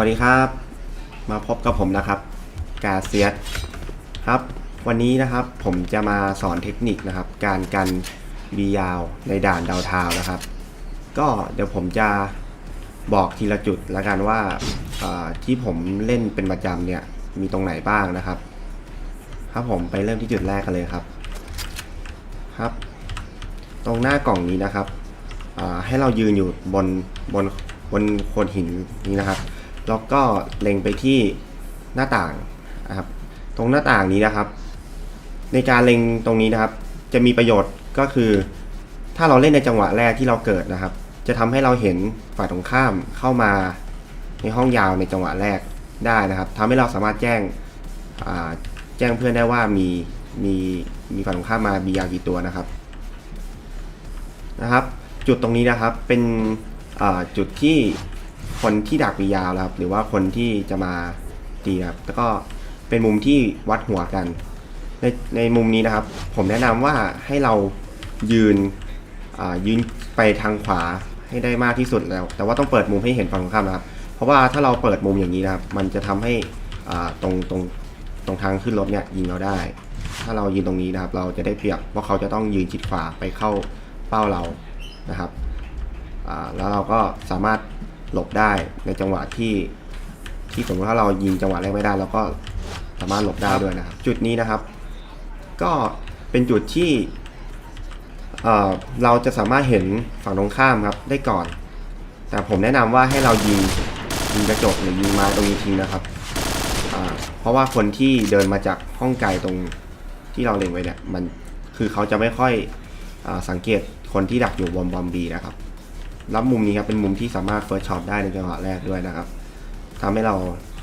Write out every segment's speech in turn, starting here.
สวัสดีครับ มาพบกับผมนะครับกาเซียสครับ วันนี้นะครับผมจะมาสอนเทคนิคนะครับ การกันบียาวในด่านดาวเทาวนะครับ ก็เดี๋ยวผมจะบอกทีละจุดล้วกันว่าที่ผมเล่นเป็นประจำเนี่ยมีตรงไหนบ้างนะครับ ครับผมไปเริ่มที่จุดแรกกันเลยครับ ครับ ตรงหน้ากล่องนี้นะครับให้เรายืนอยู่บนบนบนโขดหินนี้นะครับ แล้วก็เล็งไปที่หน้าต่างนะครับ ตรงหน้าต่างนี้นะครับ ในการเล็งตรงนี้นะครับ จะมีประโยชน์ก็คือ ถ้าเราเล่นในจังหวะแรกที่เราเกิดนะครับ จะทำให้เราเห็นฝ่ายตรงข้ามเข้ามาในห้องยาวในจังหวะแรกได้นะครับทำให้เราสามารถแจ้งแจ้งเพื่อนได้ว่ามีมีมีฝ่ายตรงข้ามมาบียาวกี่ตัวนะครับนะครับ จุดตรงนี้นะครับเป็นจุดที่ คนที่ดักวียาวครับ หรือว่าคนที่จะมาตีนะครับแล้วก็เป็นมุมที่วัดหัวกัน ในในมุมนี้นะครับ ผมแนะนำว่าให้เรายืนอ่ายืนไปทางขวาให้ได้มากที่สุดแล้ว แต่ว่าต้องเปิดมุมให้เห็นฝั่งตรงข้ามนะครับ เพราะว่าถ้าเราเปิดมุมอย่างนี้นะครับ มันจะทำให้อ่าตรงตรงตรงทางขึ้นรถเนี่ยยิงเราได้ ถ้าเรายืนตรงนี้นะครับ เราจะได้เปรียบเพราเขาจะต้องยืนชิดขวาไปเข้าเป้าเรานะครับอ่าแล้วเราก็สามารถ หลบได้ในจังหวะที่ที่สมมติถ้าเรายิงจังหวะแรกไม่ได้เราก็สามารถหลบได้ด้วยนะครับ จุดนี้นะครับ ก็เป็นจุดที่เอ่อเราจะสามารถเห็นฝั่งตรงข้ามครับได้ก่อน แต่ผมแนะนำว่าให้เรายิงยิงกระจกหรือยิงไม้ตรงนี้ทิ้งนะครับอ่าเพราะว่าคนที่เดินมาจากห้องไกลตรงที่เราเล็งไว้เนี่ยมันคือเขาจะไม่ค่อยอาสังเกตคนที่ดักอยู่บอมบอมบีนะครับ รับมุมนี้ครับเป็นมุมที่สามารถเฟิร์สช็อตได้ในจังหวะแรกด้วยนะครับทำให้เรา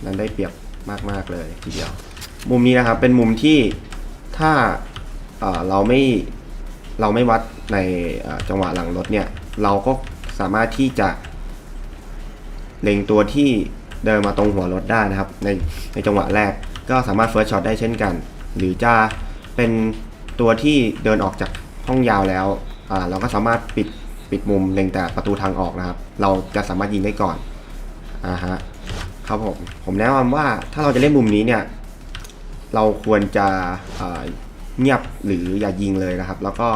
นั้นได้เปรียบมาก ๆ เลยทีเดียว มุมนี้นะครับเป็นมุมที่ถ้าเราไม่เราไม่วัดในจังหวะหลังรถเนี่ย เราก็สามารถที่จะเล็งตัวที่เดินมาตรงหัวรถได้นะครับ ในในจังหวะแรกก็สามารถเฟิร์สช็อตได้เช่นกัน หรือจะเป็นตัวที่เดินออกจากห้องยาวแล้วเราก็สามารถปิด ปิดมุมเล็งแต่ประตูทางออกนะครับ เราจะสามารถยิงได้ก่อนอ่าฮะครับผมผมแนะนำว่าถ้าเราจะเล่นมุมนี้เนี่ย เราควรจะเงียบหรืออย่ายิงเลยนะครับ แล้วก็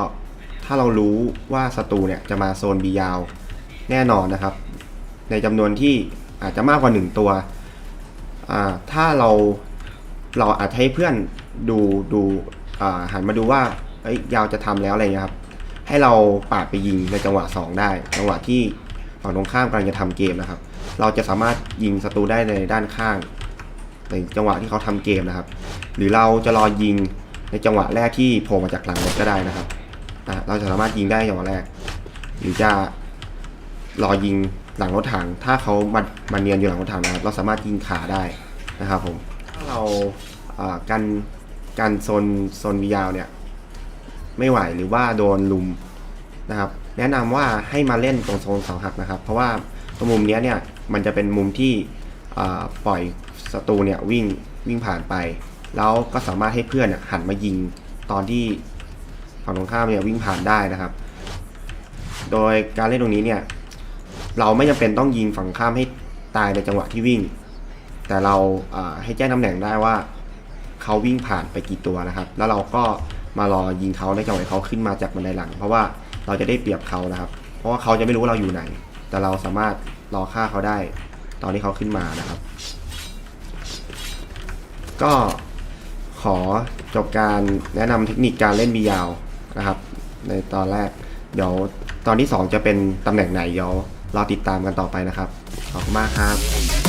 ถ้าเรารู้ว่าศัตรูเนี่ยจะมาโซนบียาวแน่นอนนะครับ ในจำนวนที่อาจจะมากกว่า 1 ตัวอ่าถ้าเราเราอาจให้เพื่อนดูดูหันมาดูว่าเอ้ยยาวจะทำแล้วอะไรเงี้ยครับ ให้เราปาดไปยิงในจังหวะ 2 ได้ จังหวะที่ฝั่งตรงข้ามกำลังจะทำเกมนะครับ เราจะสามารถยิงศัตรูได้ในด้านข้าง ในจังหวะที่เขาทำเกมนะครับ หรือเราจะรอยิงในจังหวะแรกที่โผล่มาจากหลังรถก็ได้นะครับอะเราจะสามารถยิงได้จังหวะแรก หรือจะรอยิงหลังรถถัง ถ้าเขามามาเนียนอยู่หลังรถถังนะครับ เราสามารถยิงขาได้นะครับผม ถ้าเราอ่ากันกันโซนโซนวิยาวเนี่ย ไม่ไหวหรือว่าโดนลุมนะครับ แนะนำว่าให้มาเล่นตรงโซนเสาหักนะครับ เพราะว่าตรงมุมนี้เนี่ยมันจะเป็นมุมที่ปล่อยศัตรูเนี่ยวิ่งวิ่งผ่านไป แล้วก็สามารถให้เพื่อนเนี่ยหันมายิงตอนที่ฝั่งตรงข้ามเนี่ยวิ่งผ่านได้นะครับ โดยการเล่นตรงนี้เนี่ยเราไม่จำเป็นต้องยิงฝั่งข้ามให้ตายในจังหวะที่วิ่ง แต่เราอ่าให้แจ้งตำแหน่งได้ว่าเขาวิ่งผ่านไปกี่ตัวนะครับ แล้วเราก็ มารอยิงเขาในจังหวะที่เขาขึ้นมาจากบันไดหลัง เพราะว่าเราจะได้เปรียบเขานะครับ เพราะว่าเขาจะไม่รู้ว่าเราอยู่ไหน แต่เราสามารถรอฆ่าเขาได้ ตอนที่เขาขึ้นมานะครับ ก็ขอจบการแนะนำเทคนิคการเล่นบียาวนะครับ ในตอนแรก เดี๋ยวตอนที่ 2 จะเป็นตำแหน่งไหนเดี๋ยวรอติดตามกันต่อไปนะครับ ขอบคุณมากครับ